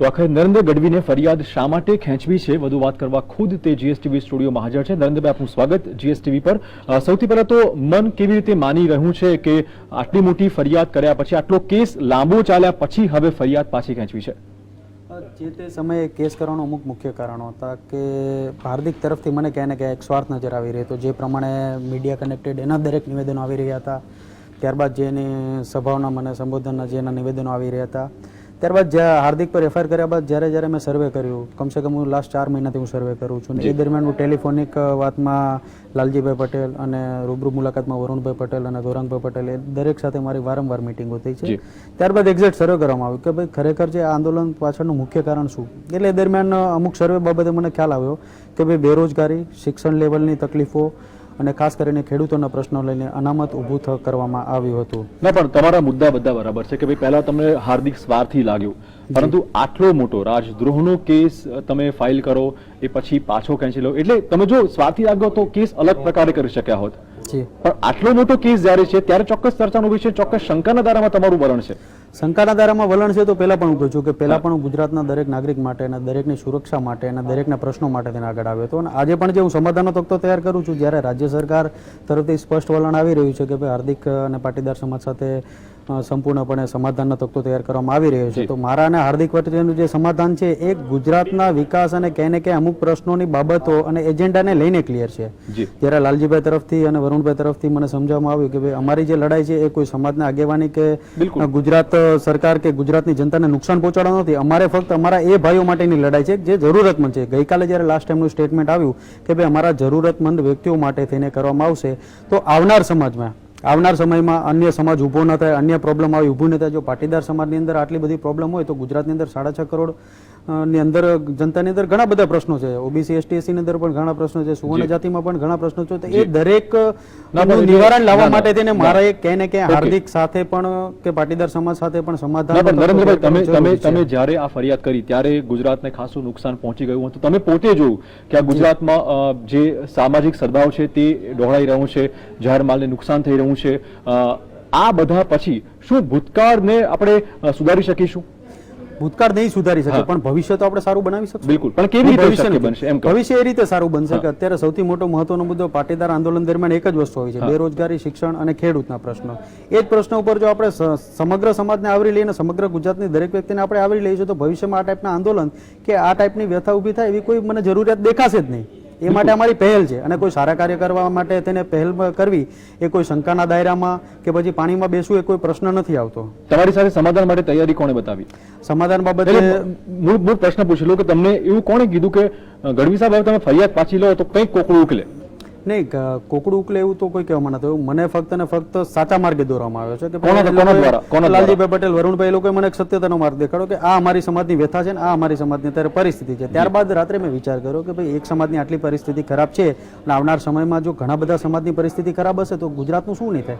તો આખરે નરેન્દ્ર ગઢવીને ફરિયાદ શા માટે ખેંચવી છે? વધુ વાત કરવા ખુદ તે જીએસટીવી સ્ટુડિયોમાં હાજર છે. નરેન્દ્રભાઈ, આપનું સ્વાગત જીએસટીવી પર. સૌથી પહેલા તો મન કેવી રીતે માની રહ્યું છે કે આટલી મોટી ફરિયાદ કર્યા પછી આટલો કેસ લાંબો ચાલ્યા પછી હવે ફરિયાદ પાછી ખેંચવી છે? જે તે સમયે કેસ કરવાનો અમુક મુખ્ય કારણો હતા કે હાર્દિક તરફથી મને ક્યાંય ને ક્યાંય એક સ્વાર્થ નજર આવી રહ્યો હતો. જે પ્રમાણે મીડિયા કનેક્ટેડ એના દરેક નિવેદનો આવી રહ્યા હતા. ત્યારબાદ જેની સભાઓના મને સંબોધનના, જેના નિવેદનો આવી રહ્યા હતા. ત્યારબાદ હાર્દિક પર એફઆઈઆર કર્યા બાદ જ્યારે જ્યારે મેં સર્વે કર્યું કમસે કમ હું લાસ્ટ ચાર મહિનાથી હું સર્વે કરું છું. એ દરમિયાન હું ટેલિફોનિક વાતમાં લાલજીભાઈ પટેલ અને રૂબરૂ મુલાકાતમાં વરુણભાઈ પટેલ અને ગૌરંગભાઈ પટેલ એ દરેક સાથે મારી વારંવાર મિટિંગો થઈ છે. ત્યારબાદ એક્ઝેક્ટ સર્વે કરવામાં આવ્યું કે ભાઈ ખરેખર જે આ આંદોલન પાછળનું મુખ્ય કારણ શું? એટલે એ દરમિયાન અમુક સર્વે બાબતે મને ખ્યાલ આવ્યો કે ભાઈ બેરોજગારી શિક્ષણ લેવલની તકલીફો અને ખાસ કરીને ખેડૂતોના પ્રશ્નો લઈને અનામત ઊભું કરવામાં આવ્યું હતું. ના પણ તમારા મુદ્દા બધા બરાબર છે કે ભાઈ પહેલા તમને હાર્દિક સ્વાર્થી લાગ્યું. પરંતુ આટલો મોટો રાજદ્રોહનો કેસ તમે ફાઇલ કરો એ પછી પાછો ખેંચી લો એટલે તમે જો સ્વાર્થી લાગ્યો તો કેસ અલગ પ્રકારે કરી શક્યા હોત. પણ આટલો મોટો કેસ જ્યારે છે ત્યારે ચોક્કસ ચર્ચાનો વિષય ચોક્કસ શંકાના દારામાં તમારું વલણ છે. શંકાના દારામાં વલણ છે તો પહેલા પણ હું કહું છું કે પહેલા પણ હું ગુજરાતના દરેક નાગરિક માટે અને દરેકની સુરક્ષા માટે અને દરેકના પ્રશ્નો માટે તેને આગળ આવ્યો હતો. અને આજે પણ જે હું સમાધાનનો તકતો તૈયાર કરું છું, જ્યારે રાજ્ય સરકાર તરફથી સ્પષ્ટ વલણ આવી રહ્યું છે કે ભાઈ હાર્દિક અને પાટીદાર સમાજ સાથે સંપૂર્ણપણે સમાધાનનો તકતો તૈયાર કરવામાં આવી રહ્યો છે. તો મારા અને હાર્દિક પટેલનું જે સમાધાન છે એ ગુજરાતના વિકાસ અને ક્યાંય ને ક્યાંય અમુક પ્રશ્નોની બાબતો અને એજન્ડાને લઈને ક્લિયર છે. જ્યારે લાલજીભાઈ તરફથી અને વરુણભાઈ તરફથી મને સમજાવવામાં આવ્યું કે ભાઈ અમારી જે લડાઈ છે એ કોઈ સમાજના આગેવાની કે ગુજરાત સરકાર કે ગુજરાતની જનતાને નુકસાન પહોંચાડવાનું નથી. અમારે ફક્ત અમારા એ ભાઈઓ માટેની લડાઈ છે જે જરૂરતમંદ છે. ગઈકાલે જ્યારે લાસ્ટ ટાઈમનું સ્ટેટમેન્ટ આવ્યું કે ભાઈ અમારા જરૂરતમંદ વ્યક્તિઓ માટે થઈને કરવામાં આવશે તો આવનાર સમાજમાં આવનાર સમયમાં અન્ય સમાજ ઊભો ન થાય, અન્ય પ્રોબ્લેમ આવી ઊભું ન થાય. જો પાટીદાર સમાજની અંદર આટલી બધી પ્રોબ્લેમ હોય તો ગુજરાતની અંદર સાડા છ કરોડ ની અંદર જનતાની અંદર ઘણા બધા પ્રશ્નો છે. ઓબીસી એસટી એસી ની અંદર પણ ઘણા પ્રશ્નો છે. સુવર્ણ જાતિમાં પણ ઘણા પ્રશ્નો છે. તો એ દરેક નિવારણ લાવવા. માટે તેને મારે ક્યાંય ને ક્યાંય હાર્દિક સાથે પણ કે પાટીદાર સમાજ સાથે પણ સમાધાન નરેન્દ્રભાઈ તમે તમે તમે જ્યારે આ ફરિયાદ કરી ત્યારે ગુજરાતને ખાસું નુકસાન પહોંચી ગયું હતું. તમે પોતે જોયું કે આ ગુજરાતમાં જે સામાજિક સદભાવ છે તે ડહોળાઈ રહ્યું છે જાહેર માલને નુકસાન થઈ રહ્યું છે. આ બધા પછી શું ભૂતકાળને આપણે સુધારી શકીશું? ભૂતકાળ નહીં સુધારી શકે પણ ભવિષ્ય તો આપણે સારું બનાવી શકશું. બિલકુલ. પણ કેવી રીતે ભવિષ્ય બનશે? એમ ભવિષ્ય એ રીતે સારું બનશે કે અત્યારે સૌથી મોટો મહત્વનો મુદ્દો પાટીદાર આંદોલન દરમિયાન એક જ વસ્તુ હોય છે બેરોજગારી શિક્ષણ અને ખેડૂતના પ્રશ્નો. એ જ પ્રશ્ન ઉપર જો આપણે સમગ્ર સમાજને આવરી લઈને સમગ્ર ગુજરાતની દરેક વ્યક્તિને આપણે આવરી લઈશું તો ભવિષ્યમાં આ ટાઈપના આંદોલન કે આ ટાઈપની વ્યથા ઊભી થાય એવી કોઈ મને જરૂરિયાત દેખાશે જ નહીં. એ માટે અમારી પહેલ છે. અને કોઈ સારા કાર્ય કરવા માટે તેને પહેલ કરવી એ કોઈ શંકાના દાયરામાં કે પછી પાણીમાં બેસવું એ કોઈ પ્રશ્ન નથી આવતો. તમારી સાથે સમાધાન માટે તૈયારી કોણે બતાવી? સમાધાન બાબતે મૂળ મૂળ પ્રશ્ન પૂછી લો કે તમને એવું કોણે કીધું કે ગઢવી સાહેબ તમે ફરિયાદ પાછી લો તો કંઈક કોકડું ઉકલે. નહીં કોકડું ઉકલે એવું તો કોઈ કહેવામાં નથી. મને ફક્ત ને ફક્ત સાચા માર્ગે દોરવામાં આવ્યો છે કે? લાલજીભાઈ પટેલ વરુણભાઈ લોકોએ મને એક સત્યતાનો માર્ગ દેખાડો કે આ અમારી સમાજની વ્યથા છે ને આ અમારી સમાજની અત્યારે પરિસ્થિતિ છે. ત્યારબાદ રાત્રે મેં વિચાર કર્યો કે ભાઈ એક સમાજની આટલી પરિસ્થિતિ ખરાબ છે અને આવનાર સમયમાં જો ઘણા બધા સમાજની પરિસ્થિતિ ખરાબ હશે તો ગુજરાતનું શું નહીં થાય?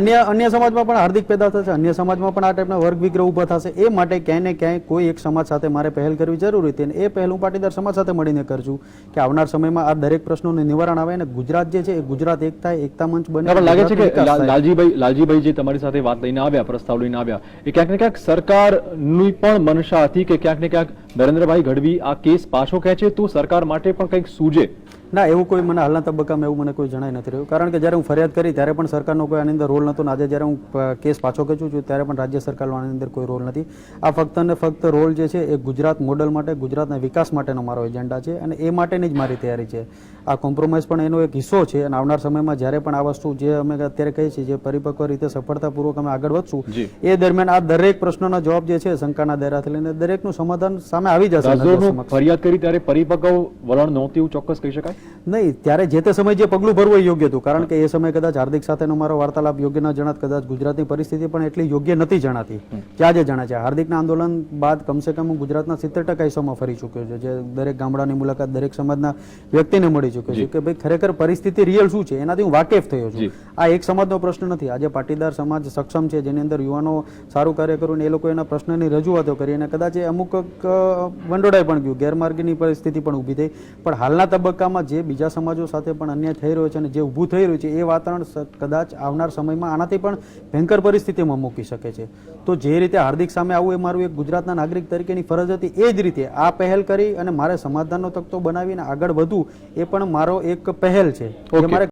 અન્ય અન્ય સમાજમાં પણ હાર્દિક પેદા થશે અન્ય સમાજમાં પણ આ ટાઈપના વર્ગ વિગ્રહ ઊભા થશે. એ માટે ક્યાંય ને ક્યાંય કોઈ એક સમાજ સાથે મારે પહેલ કરવી જરૂરી હતી અને એ પહેલ હું પાટીદાર સમાજ સાથે મળીને કરશું કે આવનાર સમયમાં આ દરેક પ્રશ્નોનું નિવારણ આવે અને ગુજરાત જે છે એ ગુજરાત એક થાય એકતા મંચ બને લાગે છે કે. લાલજીભાઈ લાલજીભાઈ જે તમારી સાથે વાત લઈને આવ્યા પ્રસ્તાવ લઈને આવ્યા એ ક્યાંક ને ક્યાંક સરકારની પણ મનસા હતી કે ક્યાંક ને ક્યાંક નરેન્દ્રભાઈ ગઢવી આ કેસ પાછો ખેંચે તો સરકાર માટે પણ કંઈક સૂજે ના એવું કોઈ મને હાલના તબક્કામાં એવું મને કોઈ જણાય નથી રહ્યું. કારણ કે જ્યારે હું ફરિયાદ કરી ત્યારે પણ સરકારનો કોઈ આની અંદર રોલ નહોતો આજે જ્યારે હું કેસ પાછો ખેંચું છું ત્યારે પણ રાજ્ય સરકારનો આની અંદર કોઈ રોલ નથી. આ ફક્ત ને ફક્ત રોલ જે છે એ ગુજરાત મોડલ માટે ગુજરાતના વિકાસ માટેનો મારો એજન્ડા છે અને એ માટેની જ મારી તૈયારી છે. આ કોમ્પ્રોમાઇઝ પણ એનો એક હિસ્સો છે અને આવનાર સમયમાં જ્યારે પણ આ વસ્તુ જે અમે અત્યારે કહીએ છીએ જે પરિપક્વ રીતે સફળતાપૂર્વક અમે આગળ વધશું એ દરમિયાન આ દરેક પ્રશ્નોના જવાબ જે છે શંકાના દાયરાથી લઈને દરેકનું સમાધાન સામે આવી જશે. ફરિયાદ કરી ત્યારે પરિપક્વ વલણ નહોતું એવું ચોક્કસ કહી શકાય? નહીં ત્યારે જે તે સમયે જે પગલું ભરવું એ યોગ્ય હતું. કારણ કે એ સમયે કદાચ હાર્દિક સાથેનો મારો વાર્તાલાપ યોગ્ય ન જણાત કદાચ ગુજરાતની પરિસ્થિતિ પણ એટલી યોગ્ય નથી જણાતી. જે આજે જણા છે. હાર્દિકના આંદોલન બાદ કમસે કમ હું ગુજરાતના સિત્તેર ટકા હિસ્સામાં ફરી ચૂક્યો છે. જે દરેક ગામડાની મુલાકાત દરેક સમાજના વ્યક્તિને મળી ચૂક્યો છે કે ભાઈ ખરેખર પરિસ્થિતિ રિયલ શું છે? એનાથી હું વાકેફ થયો છું. આ એક સમાજનો પ્રશ્ન નથી. આજે પાટીદાર સમાજ સક્ષમ છે જેની અંદર યુવાનો સારું કાર્ય કરું ને એ લોકો એના પ્રશ્નની રજૂઆતો કરી અને કદાચ એ અમુક ક- વંડોળાઈ પણ ગયું. ગેરમાર્ગની પરિસ્થિતિ પણ ઊભી થઈ. પણ હાલના તબક્કામાં જે બીજા સમાજો સાથે પણ અન્યાય થઈ રહ્યો છે અને જે ઊભું થઈ રહ્યું છે એ વાતાવરણ કદાચ આવનાર સમયમાં આનાથી પણ ભયંકર પરિસ્થિતિમાં મૂકી શકે છે તો જે રીતે હાર્દિક સામે આવવું એ મારું એક ગુજરાતના નાગરિક તરીકેની ફરજ હતી એ જ રીતે આ પહેલ કરી અને મારે સમાધાનનો તકતો બનાવીને આગળ વધવું એ પણ મારો એક પહેલ છે. કે મારે